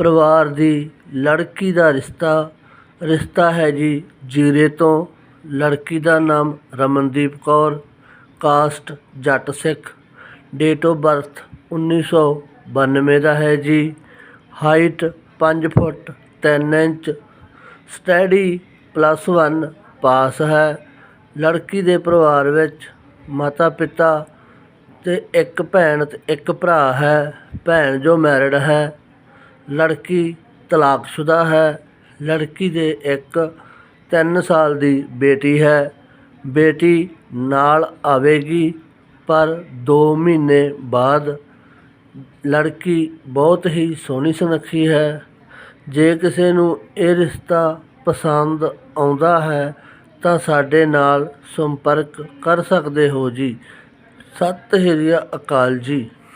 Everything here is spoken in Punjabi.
ਪਰਿਵਾਰ ਦੀ ਲੜਕੀ ਦਾ ਰਿਸ਼ਤਾ ਰਿਸ਼ਤਾ ਹੈ ਜੀ ਜੀਰੇ ਤੋਂ। ਲੜਕੀ ਦਾ ਨਾਮ Ramandeep Kaur, caste Jatt Sikh. Date of birth 1992 ਦਾ ਹੈ ਜੀ। Height 5 foot 3 inch. Study plus 1 pass ਹੈ। ਲੜਕੀ ਦੇ ਪਰਿਵਾਰ ਵਿੱਚ ਮਾਤਾ ਪਿਤਾ ਤੇ ਇੱਕ ਭੈਣ ਤੇ ਇੱਕ ਭਰਾ ਹੈ। ਭੈਣ ਜੋ ਮੈਰਿਡ ਹੈ। ਲੜਕੀ ਤਲਾਕਸ਼ੁਦਾ ਹੈ। ਲੜਕੀ ਦੇ ਇੱਕ 3 ਸਾਲ ਦੀ ਬੇਟੀ ਹੈ। ਬੇਟੀ ਨਾਲ ਆਵੇਗੀ, ਪਰ 2 ਮਹੀਨੇ ਬਾਅਦ ਲੜਕੀ ਬਹੁਤ ਹੀ ਸੋਹਣੀ ਸੁਨੱਖੀ ਹੈ। ਜੇ ਕਿਸੇ ਨੂੰ ਇਹ ਰਿਸ਼ਤਾ ਪਸੰਦ ਆਉਂਦਾ ਹੈ, ਤਾਂ ਸਾਡੇ ਨਾਲ ਸੰਪਰਕ ਕਰ ਸਕਦੇ ਹੋ ਜੀ। ਸਤਿ ਸ਼੍ਰੀ ਅਕਾਲ ਜੀ।